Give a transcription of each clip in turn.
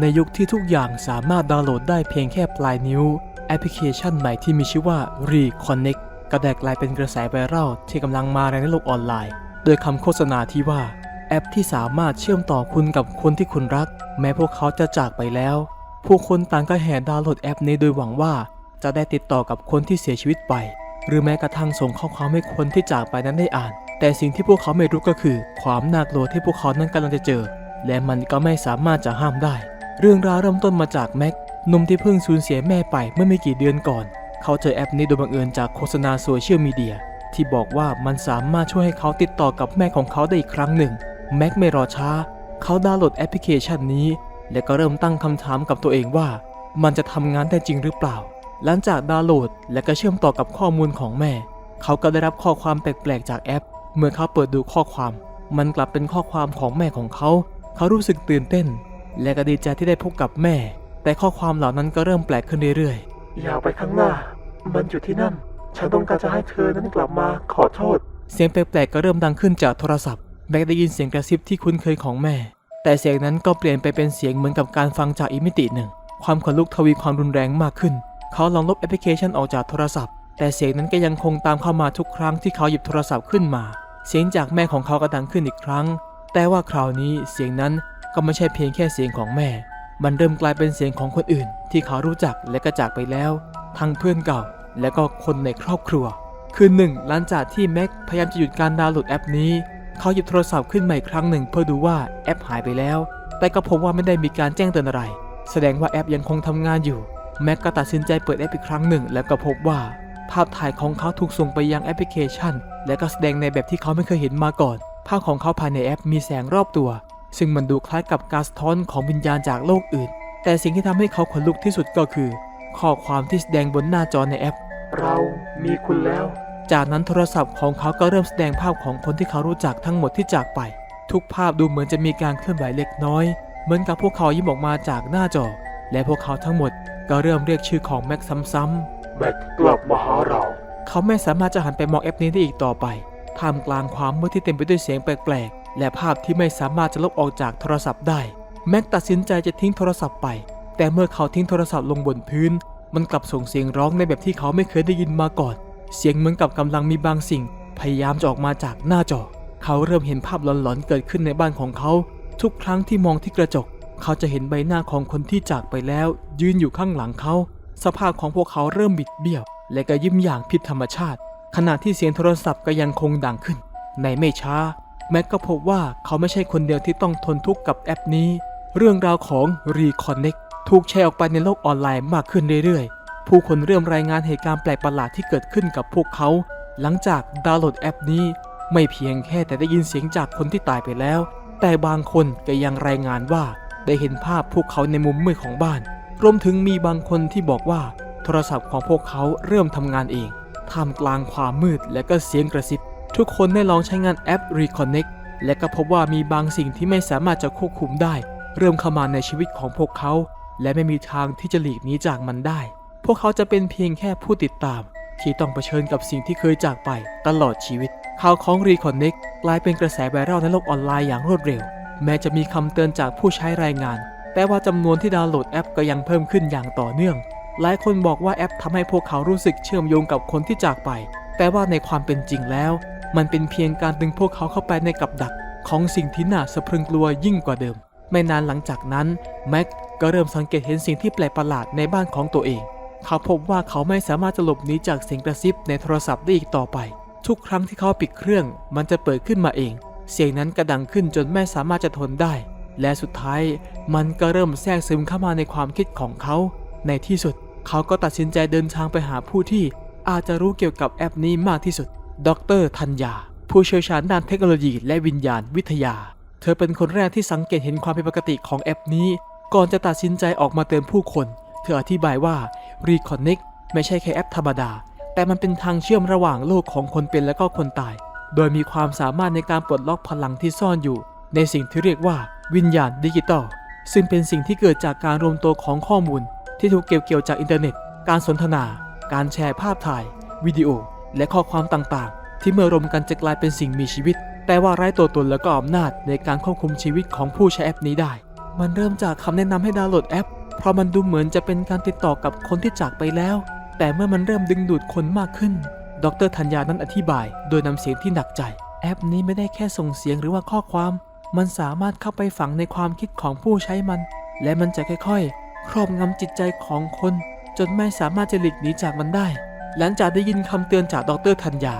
ในยุคที่ทุกอย่างสามารถดาวน์โหลดได้เพียงแค่ปลายนิ้ว แอปพลิเคชันใหม่ที่มีชื่อว่า Reconnect ก็ได้กลายเป็นกระแสไวรัลที่กำลังมาแรงในโลกออนไลน์ โดยคำโฆษณาที่ว่า แอปที่สามารถเชื่อมต่อคุณกับคนที่คุณรัก แม้พวกเขาจะจากไปแล้ว ผู้คนต่างก็แห่ดาวน์โหลดแอปนี้โดยหวังว่า จะได้ติดต่อกับคนที่เสียชีวิตไป หรือแม้กระทั่งส่งข้อความให้คนที่จากไปนั้นได้อ่าน แต่สิ่งที่พวกเขาไม่รู้ก็คือ ความน่ากลัวที่พวกเขานั้นกำลังจะเจอ และมันก็ไม่สามารถจะห้ามได้ เรื่องราวเริ่มต้นมาจากแม็กนุ่มที่เพิ่งสูญเสียแม่ไปเมื่อไม่กี่เดือนก่อน เขาเจอแอปนี้โดยบังเอิญจากโฆษณาโซเชียลมีเดียที่บอกว่ามันสามารถช่วยให้เขาติดต่อกับแม่ของเขาได้อีกครั้งหนึ่ง แม็กไม่รอช้า เขาดาวน์โหลดแอปพลิเคชันนี้ และก็เริ่มตั้งคำถามกับตัวเองว่า มันจะทำงานได้จริงหรือเปล่า หลังจากดาวน์โหลดและก็เชื่อมต่อกับข้อมูลของแม่ เขาก็ได้รับข้อความแปลกๆจากแอป เมื่อเขาเปิดดูข้อความ มันกลับเป็นข้อความของแม่ของเขา เขารู้สึกตื่นเต้น และก็ดีใจที่ได้พบกับแม่ แต่ข้อความเหล่านั้นก็เริ่มแปลกขึ้นเรื่อยๆ อย่าไปข้างหน้า มันอยู่ที่นั่น ฉันต้องการจะให้เธอนั้นกลับมาขอโทษ เสียงแปลกๆก็เริ่มดังขึ้นจากโทรศัพท์แม็กได้ยินเสียงกระซิบที่คุ้นเคยของแม่ แต่เสียงนั้นก็เปลี่ยนไปเป็นเสียงเหมือนกับการฟังจากอีกมิติหนึ่ง ความขนลุกทวีความรุนแรงมากขึ้น เขาลองลบแอปพลิเคชันออกจากโทรศัพท์ แต่เสียงนั้นก็ยังคงตามเข้ามาทุกครั้งที่เขาหยิบโทรศัพท์ขึ้นมา เสียงจากแม่ของเขาก็ดังขึ้นอีกครั้ง แต่ว่าคราวนี้เสียงนั้น ก็ไม่ใช่เพียงแค่เสียงของแม่ มันเริ่มกลายเป็นเสียงของคนอื่น ที่เขารู้จักและก็จากไปแล้ว ทั้งเพื่อนเก่า และก็คนในครอบครัว คืนหนึ่งหลังจากที่แม็กพยายามจะหยุดการดาวน์โหลดแอปนี้ เขาหยิบโทรศัพท์ขึ้นมาอีกครั้งหนึ่งเพื่อดูว่าแอปหายไปแล้ว แต่ก็พบว่าไม่ได้มีการแจ้งเตือนอะไร แสดงว่าแอปยังคงทำงานอยู่ แม็กก็ตัดสินใจเปิดแอปอีกครั้งหนึ่ง แล้วก็พบว่า ภาพถ่ายของเขาถูกส่งไปยังแอปพลิเคชัน และก็แสดงในแบบที่เขาไม่เคยเห็นมาก่อน ภาพของเขาภายในแอปมีแสงรอบตัว ซึ่งมันดูคล้ายกับการสะท้อนของวิญญาณจากโลกอื่น แต่สิ่งที่ทำให้เขาขนลุกที่สุดก็คือ ข้อความที่แสดงบนหน้าจอในแอป เรามีคุณแล้ว จากนั้นโทรศัพท์ของเขาก็เริ่มแสดงภาพของคนที่เขารู้จักทั้งหมดที่จากไป ทุกภาพดูเหมือนจะมีการเคลื่อนไหวเล็กน้อย เหมือนกับพวกเขายิ้มออกมาจากหน้าจอ และพวกเขาทั้งหมดก็เริ่มเรียกชื่อของแม็กซ้ำแม็กกลับมาหาเราๆเขาไม่สามารถจะหันไปมองแอปนี้ได้อีกต่อไปท่ามกลางความมืดที่เต็มไปด้วยเสียงแปลกๆ และภาพที่ไม่สามารถจะลบออกจากโทรศัพท์ได้ แม็กตัดสินใจจะทิ้งโทรศัพท์ไป แต่เมื่อเขาทิ้งโทรศัพท์ลงบนพื้น มันกลับส่งเสียงร้องในแบบที่เขาไม่เคยได้ยินมาก่อน เสียงเหมือนกับกำลังมีบางสิ่ง พยายามจะออกมาจากหน้าจอ เขาเริ่มเห็นภาพหลอนๆเกิดขึ้นในบ้านของเขา ทุกครั้งที่มองที่กระจก เขาจะเห็นใบหน้าของคนที่จากไปแล้ว ยืนอยู่ข้างหลังเขา สภาพของพวกเขาเริ่มบิดเบี้ยว และก็ยิ้มอย่างผิดธรรมชาติ ขณะที่เสียงโทรศัพท์ก็ยังคงดังขึ้น ในไม่ช้า แม็กก็พบว่าเขาไม่ใช่คนเดียวที่ต้องทนทุกข์กับแอปนี้ เรื่องราวของ Reconnect ถูกแชร์ออกไปในโลกออนไลน์มากขึ้นเรื่อยๆ ผู้คนเริ่มรายงานเหตุการณ์แปลกประหลาดที่เกิดขึ้นกับพวกเขา หลังจากดาวน์โหลดแอปนี้ ไม่เพียงแค่แต่ได้ยินเสียงจากคนที่ตายไปแล้ว แต่บางคนก็ยังรายงานว่าได้เห็นภาพพวกเขาในมุมมืดของบ้าน รวมถึงมีบางคนที่บอกว่า โทรศัพท์ของพวกเขาเริ่มทำงานเอง ท่ามกลางความมืดและก็เสียงกระซิบ ทุกคนได้ลองใช้งานแอป Reconnect และก็พบว่ามีบางสิ่งที่ไม่สามารถจะควบคุมได้ เริ่มเข้ามาในชีวิตของพวกเขา และไม่มีทางที่จะหลีกหนีจากมันได้ พวกเขาจะเป็นเพียงแค่ผู้ติดตาม ที่ต้องเผชิญกับสิ่งที่เคยจากไปตลอดชีวิต ข่าวของ Reconnect กลายเป็นกระแสไวรัลในโลกออนไลน์อย่างรวดเร็ว แม้จะมีคำเตือนจากผู้ใช้รายงาน แต่ว่าจำนวนที่ดาวน์โหลดแอปก็ยังเพิ่มขึ้นอย่างต่อเนื่อง หลายคนบอกว่าแอปทำให้พวกเขารู้สึกเชื่อมโยงกับคนที่จากไป แต่ว่าในความเป็นจริงแล้ว มันเป็นเพียงการดึงพวกเขาเข้าไปในกับดักของสิ่งที่น่าสะพรึงกลัวยิ่งกว่าเดิม ไม่นานหลังจากนั้นแม็กก็เริ่มสังเกตเห็นสิ่งที่แปลกประหลาดในบ้านของตัวเอง เขาพบว่าเขาไม่สามารถจะหลบหนีจากเสียงกระซิบในโทรศัพท์ได้อีกต่อไป ทุกครั้งที่เขาปิดเครื่อง มันจะเปิดขึ้นมาเอง เสียงนั้นกระดังขึ้นจนไม่สามารถจะทนได้ และสุดท้ายมันก็เริ่มแทรกซึมเข้ามาในความคิดของเขา ในที่สุด เขาก็ตัดสินใจเดินทางไปหาผู้ที่อาจจะรู้เกี่ยวกับแอปนี้มากที่สุด ดรธัญญา ผู้เชี่ยวชาญด้านเทคโนโลยีและวิญญาณวิทยา เธอเป็นคนแรกที่สังเกตเห็นความผิดปกติของแอปนี้ ก่อนจะตัดสินใจออกมาเตือนผู้คน เธออธิบายว่า Reconnect ไม่ใช่แค่แอปธรรมดา แต่มันเป็นทางเชื่อมระหว่างโลกของคนเป็นและก็คนตาย โดยมีความสามารถในการปลดล็อกพลังที่ซ่อนอยู่ ในสิ่งที่เรียกว่าวิญญาณดิจิตอลซึ่งเป็นสิ่งที่เกิดจากการรวมตัวของข้อมูล ที่ถูกเก็บเกี่ยวจากอินเทอร์เน็ต การสนทนา การแชร์ภาพถ่าย วิดีโอ และข้อความต่างๆ ที่เมื่อรวมกันจะกลายเป็นสิ่งมีชีวิต แต่ว่าไร้ตัวตนและก็อำนาจในการควบคุมชีวิตของผู้ใช้แอปนี้ได้ มันเริ่มจากคำแนะนำให้ดาวน์โหลดแอป เพราะมันดูเหมือนจะเป็นการติดต่อกับคนที่จากไปแล้ว แต่เมื่อมันเริ่มดึงดูดคนมากขึ้น ดรธัญญานั้นอธิบาย โดยนำเสียงที่หนักใจ แอปนี้ไม่ได้แค่ส่งเสียงหรือว่าข้อความ มันสามารถเข้าไปฝังในความคิดของผู้ใช้มัน และมันจะค่อยๆ ครอบงำจิตใจของคน จนไม่สามารถจะหลีกหนีจากมันได้ หลังจากได้ยินคำเตือนจากดรธัญญา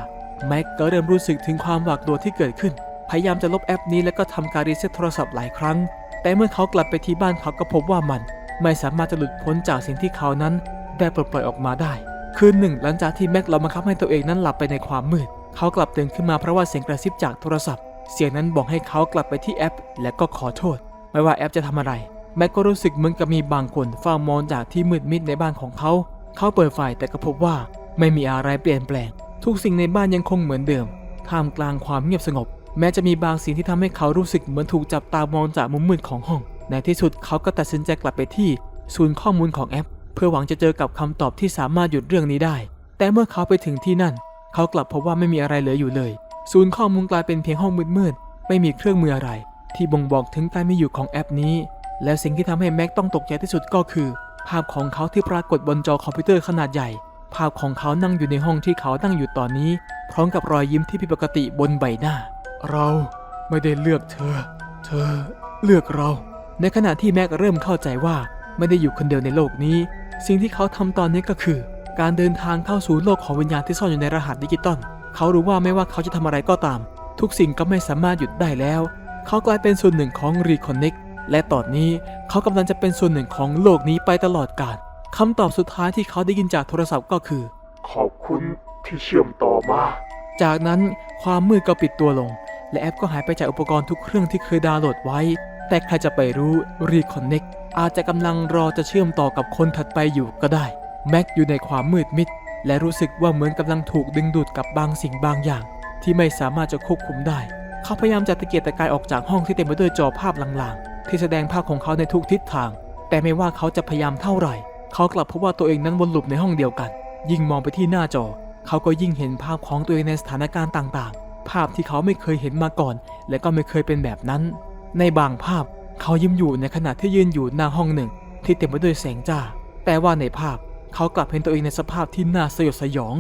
แม็กก็เริ่มรู้สึกถึงความหวาดกลัวที่เกิดขึ้น พยายามจะลบแอปนี้แล้วก็ทำการรีเซ็ตโทรศัพท์หลายครั้ง แต่เมื่อเขากลับไปที่บ้านเขาก็พบว่ามัน ไม่สามารถจะหลุดพ้นจากสิ่งที่เขานั้นได้ปลดปล่อยออกมาได้ คืนหนึ่ง หลังจากที่แม็กเรามาคับให้ตัวเองนั้นหลับไปในความมืด เขากลับตื่นขึ้นมาเพราะว่าเสียงกระซิบจากโทรศัพท์ เสียงนั้นบอกให้เขากลับไปที่แอป และก็ขอโทษ ไม่ว่าแอปจะทำอะไร แม็กก็รู้สึกเหมือนกับมีบางคนเฝ้ามองจากที่มืดมิดในบ้านของเขา เขาเปิดไฟแต่ก็พบว่า ไม่มีอะไรเปลี่ยนแปลง ทุกสิ่งในบ้านยังคงเหมือนเดิม ท่ามกลางความเงียบสงบ แม้จะมีบางสิ่งที่ทำให้เขารู้สึกเหมือนถูกจับตามองจากมุมมืดของห้อง ในที่สุดเขาก็ตัดสินใจกลับไปที่ศูนย์ข้อมูลของแอป เพื่อหวังจะเจอกับคำตอบที่สามารถหยุดเรื่องนี้ได้ แต่เมื่อเขาไปถึงที่นั่น เขากลับพบว่าไม่มีอะไรเหลืออยู่เลย ศูนย์ข้อมูลกลายเป็นเพียงห้องมืดๆไม่มีเครื่องมืออะไร ที่บ่งบอกถึงการมีอยู่ของแอปนี้ และสิ่งที่ทำให้แม็กต้องตกใจที่สุดก็คือ ภาพของเขาที่ปรากฏบนจอคอมพิวเตอร์ขนาดใหญ่ ภาพของเขานั่งอยู่ในห้องที่เขาตั้งอยู่ตอนนี้ พร้อมกับรอยยิ้มที่ผิดปกติบนใบหน้า เราไม่ได้เลือกเธอ เธอเลือกเรา ในขณะที่แม็กเริ่มเข้าใจว่าไม่ได้อยู่คนเดียวในโลกนี้ สิ่งที่เขาทำตอนนี้ก็คือ การเดินทางเข้าสู่โลกของวิญญาณที่ซ่อนอยู่ในรหัสดิจิตอลเขารู้ว่าไม่ว่าเขาจะทำอะไรก็ตาม ทุกสิ่งก็ไม่สามารถหยุดได้แล้ว เขากลายเป็นส่วนหนึ่งของ Reconnect และตอนนี้เขากำลังจะเป็นส่วนหนึ่งของโลกนี้ไปตลอดกาล คำตอบสุดท้ายที่เขาได้ยินจากโทรศัพท์ก็คือ ขอบคุณที่เชื่อมต่อมา จากนั้นความมืดก็ปิดตัวลง และแอปก็หายไปจากอุปกรณ์ทุกเครื่องที่เคยดาวน์โหลดไว้ แต่ใครจะไปรู้ Reconnect อาจจะกำลังรอจะเชื่อมต่อกับคนถัดไปอยู่ก็ได้ แม็กอยู่ในความมืดมิด และรู้สึกว่าเหมือนกำลังถูกดึงดูดกับบางสิ่งบางอย่าง ที่ไม่สามารถจะควบคุมได้ เขาพยายามจะตะเกียกตะกายออกจากห้องที่เต็มไปด้วยจอภาพลางๆ ที่แสดงภาพของเขาในทุกทิศทาง แต่ไม่ว่าเขาจะพยายามเท่าไหร่ เขากลับพบว่าตัวเองนั้นวนลูปในห้องเดียวกัน ยิ่งมองไปที่หน้าจอ เขาก็ยิ่งเห็นภาพของตัวเองในสถานการณ์ต่างๆ ภาพที่เขาไม่เคยเห็นมาก่อน และก็ไม่เคยเป็นแบบนั้น ในบางภาพเขายิ้มอยู่ในขณะที่ยืนอยู่หน้าห้องหนึ่ง ที่เต็มไปด้วยแสงจ้า แต่ว่าในภาพเขากลับเห็นตัวเองในสภาพที่น่าสยดสยอง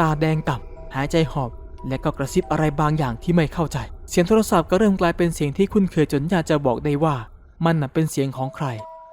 ตาแดงก่ำหายใจหอบ และก็กระซิบอะไรบางอย่างที่ไม่เข้าใจ เสียงโทรศัพท์ก็เริ่มกลายเป็นเสียงที่คุ้นเคยจนอยากจะบอกได้ว่า มันน่ะเป็นเสียงของใคร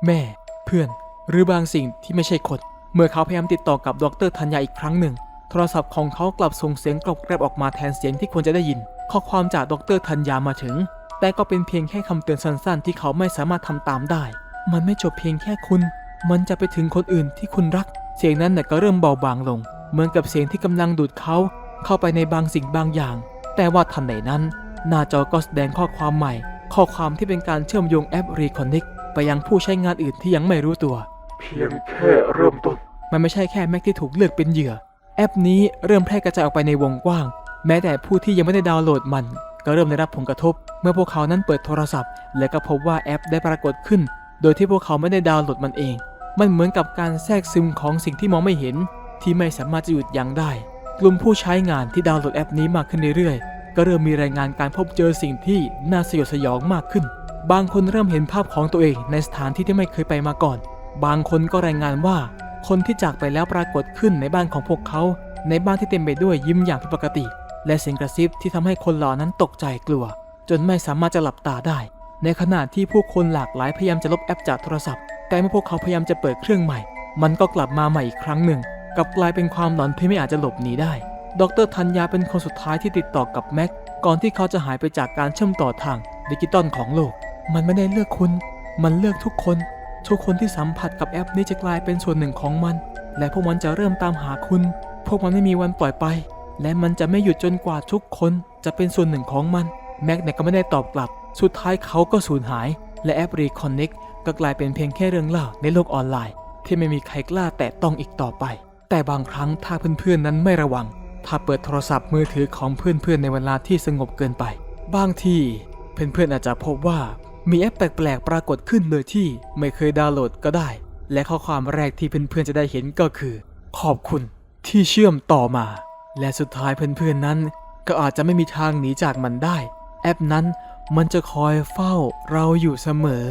แม่ เพื่อน หรือบางสิ่งที่ไม่ใช่คน เมื่อเขาพยายามติดต่อกับดรธัญญาอีกครั้งหนึ่ง โทรศัพท์ของเขากลับส่งเสียงกรอบแกรบออกมาแทนเสียงที่ควรจะได้ยิน ข้อความจากดรธัญญามาถึง แต่ก็เป็นเพียงแค่คำเตือนสั้นๆ ที่เขาไม่สามารถทำตามได้ มันไม่จบเพียงแค่คุณ มันจะไปถึงคนอื่นที่คุณรัก เสียงนั้นน่ะก็เริ่มเบาบางลง เหมือนกับเสียงที่กำลังดูดเขา เข้าไปในบางสิ่งบางอย่าง แต่ว่าทันใดนั้น หน้าจอก็แสดงข้อความใหม่ ข้อความที่เป็นการเชื่อมโยงแอป Reconnect ไปยังผู้ใช้งานอื่นที่ยังไม่รู้ตัว เพียงแค่เริ่มต้น มันไม่ใช่แค่แม็กที่ถูกเลือกเป็นเหยื่อ แอปนี้เริ่มแพร่กระจายออกไปในวงกว้าง แม้แต่ผู้ที่ยังไม่ได้ดาวน์โหลดมัน ก็เริ่มได้รับผลกระทบ เมื่อพวกเขานั้นเปิดโทรศัพท์ และก็พบว่าแอปได้ปรากฏขึ้น โดยที่พวกเขาไม่ได้ดาวน์โหลดมันเอง มันเหมือนกับการแทรกซึมของสิ่งที่มองไม่เห็น ที่ไม่สามารถจะหยุดยั้งได้ กลุ่มผู้ใช้งานที่ดาวน์โหลดแอปนี้มากขึ้นเรื่อยๆ ก็เริ่มมีรายงานการพบเจอสิ่งที่น่าสยดสยองมากขึ้น บางคนเริ่มเห็นภาพของตัวเองในสถานที่ที่ไม่เคยไปมาก่อน บางคนก็รายงานว่า คนที่จากไปแล้วปรากฏขึ้นในบ้านของพวกเขา ในบ้านที่เต็มไปด้วยยิ้มอย่างผิดปกติ และเสียงกระซิบที่ทำให้คนเหล่านั้นตกใจกลัว จนไม่สามารถจะหลับตาได้ ในขณะที่ผู้คนหลากหลายพยายามจะลบแอปจากโทรศัพท์ แต่เมื่อพวกเขาพยายามจะเปิดเครื่องใหม่ มันก็กลับมาใหม่อีกครั้งหนึ่งกลับกลายเป็นความหลอนที่ไม่อาจจะหลบหนีได้ ดรธัญญาเป็นคนสุดท้ายที่ติดต่อกับแม็กก่อนที่เขาจะหายไปจากการเชื่อมต่อทางดิจิตอลของโลก มันไม่ได้เลือกคุณ มันเลือกทุกคน ทุกคนที่สัมผัสกับแอปนี้จะกลายเป็นส่วนหนึ่งของมัน และพวกมันจะเริ่มตามหาคุณ พวกมันไม่มีวันปล่อยไป และมันจะไม่หยุดจนกว่าทุกคนจะเป็นส่วนหนึ่งของมัน แม็กเนี่ยก็ไม่ได้ตอบกลับ สุดท้ายเขาก็สูญหาย และแอป Reconnect ก็กลายเป็นเพียงแค่เรื่องเล่าในโลกออนไลน์ ที่ไม่มีใครกล้าแตะต้องอีกต่อไป แต่บางครั้งถ้าเพื่อนๆนั้นไม่ระวัง ถ้าเปิดโทรศัพท์มือถือของเพื่อนๆในเวลาที่สงบเกินไป บางทีเพื่อนๆอาจจะพบว่า มีแอปแปลกๆ ปรากฏขึ้นโดยที่ไม่เคยดาวน์โหลดก็ได้ และข้อความแรกที่เพื่อนๆจะได้เห็นก็คือ ขอบคุณที่เชื่อมต่อมา และสุดท้ายเพื่อนๆนั้น ก็อาจจะไม่มีทางหนีจากมันได้ แอปนั้นมันจะคอยเฝ้าเราอยู่เสมอ